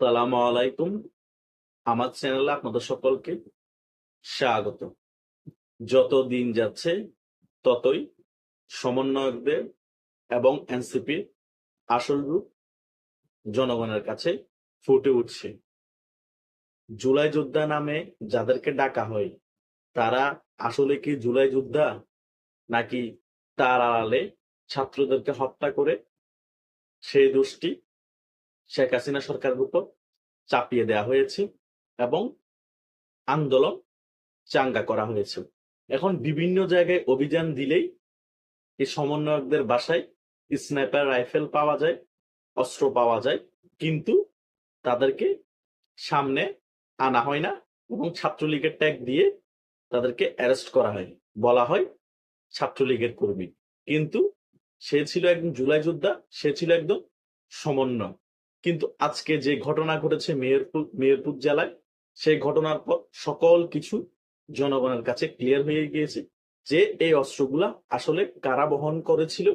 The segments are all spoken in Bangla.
সালামু আলাইকুম। আমার চ্যানেলে আপনাদের সকলকে স্বাগত। যত দিন যাচ্ছে, ততই সমন্বয়কদের এবং এনসিপির আসল রূপ জনগণের কাছে ফুটে উঠছে। জুলাই যোদ্ধা নামে যাদেরকে ডাকা হয়, তারা আসলে কি জুলাই যোদ্ধা, নাকি তার আড়ালে ছাত্রদেরকে হত্যা করে? সেই দোষটি শেখ হাসিনা সরকারের উপর চাপিয়ে দেওয়া হয়েছে এবং আন্দোলন চাঙ্গা করা হয়েছে। এখন বিভিন্ন জায়গায় অভিযান দিলেই এই সমন্বয়কদের বাসায় স্নাইপার রাইফেল পাওয়া যায়, অস্ত্র পাওয়া যায়, কিন্তু তাদেরকে সামনে আনা হয় না এবং ছাত্রলীগের ট্যাগ দিয়ে তাদেরকে অ্যারেস্ট করা হয়। বলা হয় ছাত্রলীগের কর্মী। কিন্তু সে ছিল একদম জুলাই যোদ্ধা, সে ছিল একদম সমন্বয় কিন্তু আজকে যে ঘটনা ঘটেছে মেয়রপুর মেহেরপুর জেলায়, সেই ঘটনার পর সকল কিছু জনগণের কাছে ক্লিয়ার হয়ে গিয়েছে যে এই অস্ত্রগুলা আসলে কারা বহন করেছিল।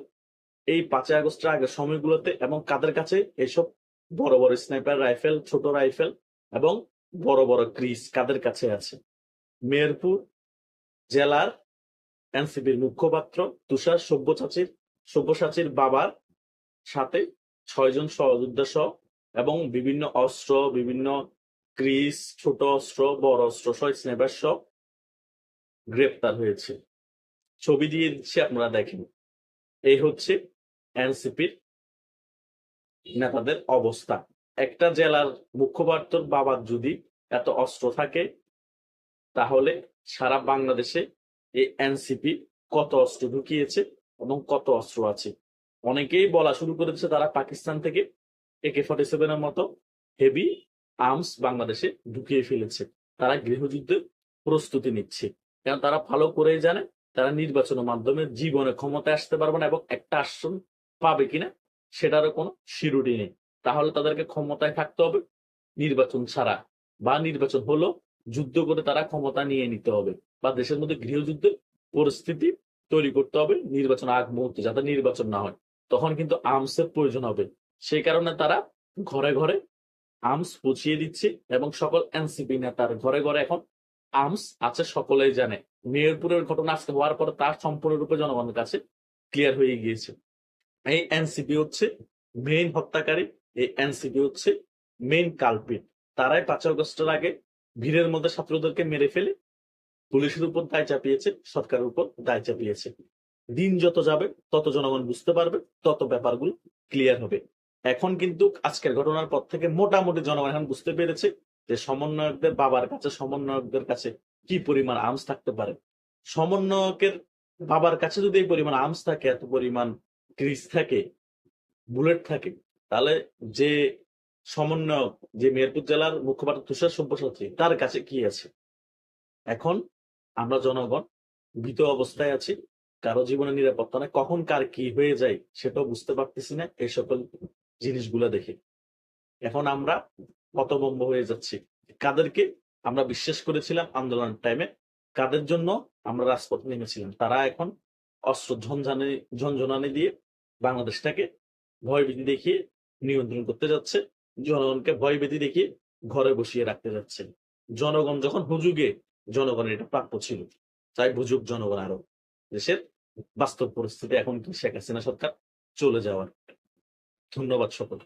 এই পাঁচই আগস্টের আগের সময়গুলোতে এবং কাদের কাছে এসব বড় বড় স্নাইপার রাইফেল ছোট রাইফেল এবং বড় বড় ক্রিস কাদের কাছে আছে? মেহেরপুর জেলার এনসিপির মুখপাত্র তুষার সব্যসাচীর সব্যসাচীর বাবার সাথে ছয়জন সহযোদ্ধা সহ এবং বিভিন্ন অস্ত্র, বিভিন্ন ক্রিস ছোট অস্ত্র, বড় অস্ত্র সহ স্নেপার সহ গ্রেপ্তার হয়েছে। ছবি দিয়ে দিচ্ছি, আপনারা দেখেন। এই হচ্ছে এনসিপির নেতাদের অবস্থা। একটা জেলার মুখপাত্রর বাবার যদি এত অস্ত্র থাকে, তাহলে সারা বাংলাদেশে এই এনসিপি কত অস্ত্র ঢুকিয়েছে এবং কত অস্ত্র আছে? অনেকেই বলা শুরু করেছে তারা পাকিস্তান থেকে একে ফর্টি সেভেনের মতো হেভি আর্মস বাংলাদেশে ঢুকিয়ে ফেলেছে। তারা গৃহযুদ্ধের প্রস্তুতি নিচ্ছে। কারণ তারা ভালো করেই জানে, তারা নির্বাচনের মাধ্যমে জীবনে ক্ষমতায় আসতে পারবে না এবং একটা আসন পাবে কিনা সেটারও কোনো শিরুটি নেই। তাহলে তাদেরকে ক্ষমতায় থাকতে হবে নির্বাচন ছাড়া। বা নির্বাচন হলো যুদ্ধ করে তারা ক্ষমতা নিয়ে নিতে হবে। বা দেশের মধ্যে গৃহযুদ্ধের পরিস্থিতি তৈরি করতে হবে নির্বাচন আগ মুহূর্তে, যাতে নির্বাচন না হয়। তখন কিন্তু আর্মসের প্রয়োজন হবে। সেই কারণে তারা ঘরে ঘরে আর্মস পৌঁছিয়ে দিচ্ছে এবং সকল এনসিপি নেতার ঘরে ঘরে এখন আর্মস আছে সকলেই জানে। মেয়রপুরের ঘটনা আজকে হওয়ার পর তার সম্পূর্ণরূপে জনগণের কাছে ক্লিয়ার হয়ে গিয়েছে। এই এনসিপি হচ্ছে মেইন হত্যাকারী, এই এনসিপি হচ্ছে মেইন কালপিট তারাই পাঁচ আগস্টের আগে ভিড়ের মধ্যে ছাত্রদেরকে মেরে ফেলে পুলিশের উপর দায় চাপিয়েছে, সরকারের উপর দায় চাপিয়েছে। দিন যত যাবে, তত জনগণ বুঝতে পারবে, তত ব্যাপারগুলো ক্লিয়ার হবে। এখন কিন্তু আজকের ঘটনার পর থেকে মোটামুটি জনগণ এখন বুঝতে পেরেছে যে সমন্বয়কদের বাবার কাছে, সমন্বয়কদের কাছে কি পরিমাণ আর্মস থাকতে পারে। সমন্বয়কের বাবার কাছে যদি এই পরিমাণ আর্মস থাকে, এত পরিমাণ ক্রিজ থাকে বুলেট থাকে, তাহলে যে সমন্বয়ক, যে মেহেরপুর জেলার মুখপাত্র তুষার সব্যসাচী, তার কাছে কি আছে? এখন আমরা জনগণ ভীত অবস্থায় আছি কারও জীবনের নিরাপত্তা নাই কখন কার কি হয়ে যায় সেটাও বুঝতে পারতেছি না এই সকল জিনিসগুলো দেখে। এখন আমরা হতভম্ব হয়ে যাচ্ছি। কাদেরকে আমরা বিশ্বাস করেছিলাম আন্দোলন টাইমে কাদের জন্য আমরা রাজপথে নেমেছিলাম? তারা এখন অস্ত্র ঝঞ্ঝানি ঝঞ্ঝনানি দিয়ে বাংলাদেশটাকে ভয়ভীতি দেখিয়ে নিয়ন্ত্রণ করতে যাচ্ছে। জনগণকে ভয়ভীতি দেখিয়ে ঘরে বসিয়ে রাখতে যাচ্ছে। জনগণ যখন হুজুগে, জনগণের এটা প্রাপ্য ছিল। তাই বুঝুক জনগণ আরও। দেশের বাস্তব পরিস্থিতি এখন কি শেখ হাসিনা সরকার চলে যাওয়ার। ধন্যবাদ সকল